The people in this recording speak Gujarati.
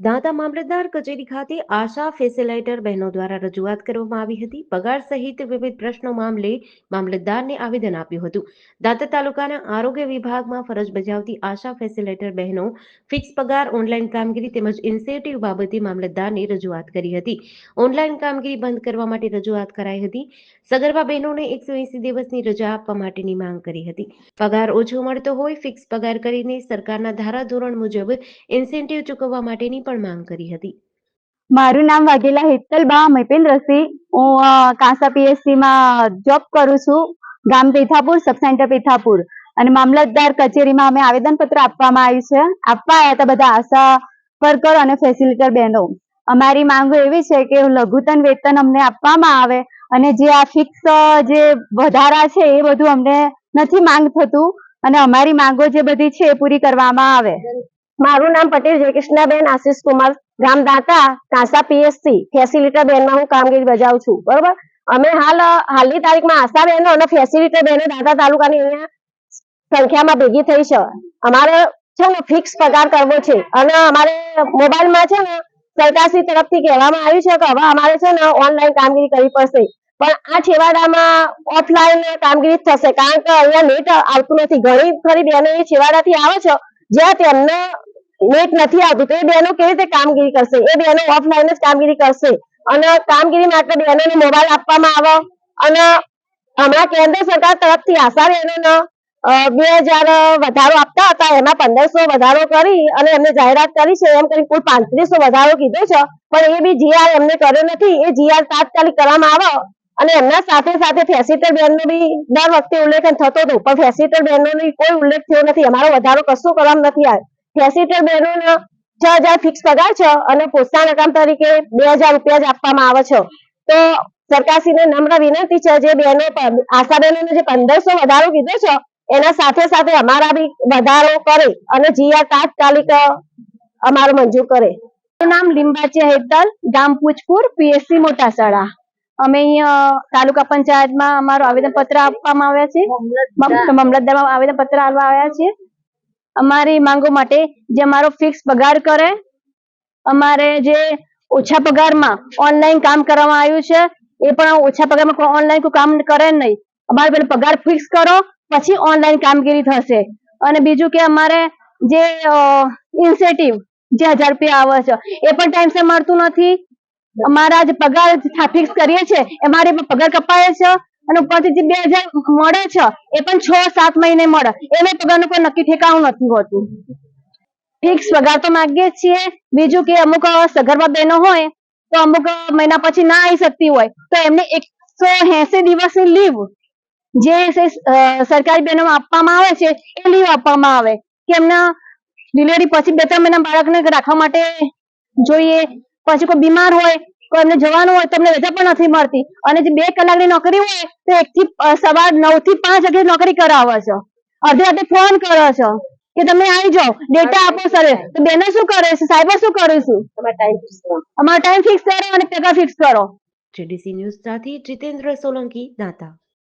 દાંતા મામલતદાર કચેરી ખાતે આશા ફેસિલાઇટર બહેનો દ્વારા રજૂઆત કરવામાં આવી હતી. પગાર સહિત વિવિધ પ્રશ્નો મામલે મામલતદારને આવેદન આપ્યું હતું. દાંતા તાલુકાના આરોગ્ય વિભાગમાં ફરજ બજાવતી આશા ફેસિલાઇટર બહેનો ફિક્સ પગાર ઓનલાઈન કામગીરી તેમજ ઇન્સેન્ટિવ બાબતે મામલતદારને રજૂઆત કરી હતી. ઓનલાઈન કામગીરી બંધ કરવા માટે રજૂઆત કરાઈ હતી. સગર્ભા બહેનોને એકસો એંસી દિવસની રજા આપવા માટેની માંગ કરી હતી. પગાર ઓછો મળતો હોય ફિક્સ પગાર કરીને સરકારના ધારાધોરણ મુજબ ઇન્સેન્ટિવ ચૂકવવા માટેની પણ માંગ કરી હતી. મારું નામ વાઘેલા હેતલબા મહિપેન્દ્રસિંહ હું કાંસા પીએસસીમાં જોબ કરું છું. ગામ પીથાપુર સબ સેન્ટર પીથાપુર. અને મામલતદાર કચેરીમાં અમે આવેદનપત્ર આપવામાં આવ્યું છે. આપવા આવ્યા હતા બધા આશા વર્કર અને ફેસિલિટર બહેનો. અમારી માંગો એવી છે કે લઘુત્તમ વેતન અમને આપવામાં આવે અને જે આ ફિક્સ જે વધારા છે એ બધું અમને નથી માંગ થતું અને અમારી માંગો જે બધી છે એ પૂરી કરવામાં આવે. મારું નામ પટેલ જયકૃષ્ણાબેન, આશીષ કુમાર ગામ દાંતા કાંસા પીએસસી, ફેસિલિટર બેનમાં હું કામગીરી બજાવું છું, બરોબર? અમે હાલ, હાલની તારીખમાં આશા બહેનો અને ફેસિલિટર બહેનો દાંતા તાલુકાની અહીંયા સંખ્યામાં ભેગી થઈ છે. અમારે છે ને ફિક્સ પગાર કરવો છે અને અમારે મોબાઈલમાં છે ને સરકારશ્રી તરફથી કહેવામાં આવ્યું છે કે હવે અમારે છે ને ઓનલાઈન કામગીરી કરવી પડશે. પણ આ છેવાડામાં ઓફલાઈન કામગીરી થશે, કારણ કે અહીંયા નેટ આવતું નથી. ઘણી ખરી બહેનો એ છેવાડાથી આવે છે, જ્યાં તેમને નેટ નથી આવતું. તો એ બહેનો કેવી રીતે કામગીરી કરશે? એ બહેનો ઓફલાઈન જ કામગીરી કરશે. અને કામગીરી માટે બહેનોને મોબાઈલ આપવામાં આવે. અને હમણાં કેન્દ્ર સરકાર તરફથી આશા બહેનોને બે હજાર વધારો આપતા હતા. એમાં પંદરસો વધારો કરી અને એમને જાહેરાત કરી છે. એમ કરી કુલ પાંત્રીસો વધારો કીધો છે. પણ એ બી જીઆર એમને કર્યો નથી. એ જીઆર તાત્કાલિક કરવામાં આવે અને એમના સાથે સાથે ફેસિલિટર બેનનો બી દર વખતે ઉલ્લેખન થતો હતો. પણ ફેસિલિટર બેનનો કોઈ ઉલ્લેખ થયો નથી. અમારો વધારો કશું કરવામાં નથી આવ્યો. ફેસિલિટર બહેનોને છ હજાર ફિક્સ પગાર છે અને પ્રોત્સાહન રકમ તરીકે બે હજાર રૂપિયા જ આપવામાં આવે છે. તો સરકારશ્રીને નમ્ર વિનંતી છે જે બહેનો આશા બહેનોને જે પંદરસો વધારો કીધો છે એના સાથે સાથે અમારા બી વધારો કરે અને જીઆર તાત્કાલિક અમારો મંજૂર કરે. મારું નામ લીંબાચિયા હેતલ ગામ પૂજપુર પીએસસી મોટા શાળા અમે અહીંયા તાલુકા પંચાયતમાં અમારું આવેદનપત્ર આપવામાં આવ્યા છે. મામલતદારમાં આવેદન પત્ર આપવા આવ્યા છે. અમારી માંગો માટે જે અમારો ફિક્સ પગાર કરે, અમારે જે ઓછા પગારમાં ઓનલાઈન કામ કરવામાં આવ્યું છે, એ પણ ઓછા પગારમાં ઓનલાઈન કોઈ કામ કરે નહીં. અમારે પેલો પગાર ફિક્સ કરો, પછી ઓનલાઈન કામગીરી થશે. અને બીજું કે અમારે જે ઇન્સેટિવ જે હજાર રૂપિયા આવે છે, એ પણ ટાઈમસર મળતું નથી. અમારા જે પગાર ફિક્સ કરીએ છીએ, એ મારે પગાર કપાય છે. અને ઉપરથી જે બે હજાર મળે છે, એ પણ છ સાત મહિને મળે. એને પગારનું કોઈ નક્કી ઠેકાણું નથી હોતું. ફિક્સ પગાર તો માંગીએ છીએ. બીજું કે અમુક સગર્ભા બહેનો હોય, તો અમુક મહિના પછી ના આવી શકતી હોય, તો એમને એકસો એસી દિવસની લીવ, જે સરકારી બહેનો આપવામાં આવે છે, એ લીવ આપવામાં આવે. કે એમના ડિલિવરી પછી બે ત્રણ મહિના બાળકને રાખવા માટે જોઈએ. પછી કોઈ બીમાર હોય એમને જવાનું હોય તો એમને રજા પણ નથી મળતી. અને જે બે કલાકની નોકરી હોય તો એક થી સવાર નવથી પાંચ વાગે નોકરી કરાવે છે. અડધે રાતે ફોન કરે છે કે તમે આવી જાઓ ડેટા આપો સર. તો બેનો શું કરે છે? સાહેબ શું કરીશું અમારો ટાઈમ ફિક્સ કરો. અને પેગા ફિક્સ કરો. જીડીસી ન્યૂઝ સાથે જીતેન્દ્ર સોલંકી દાંતા.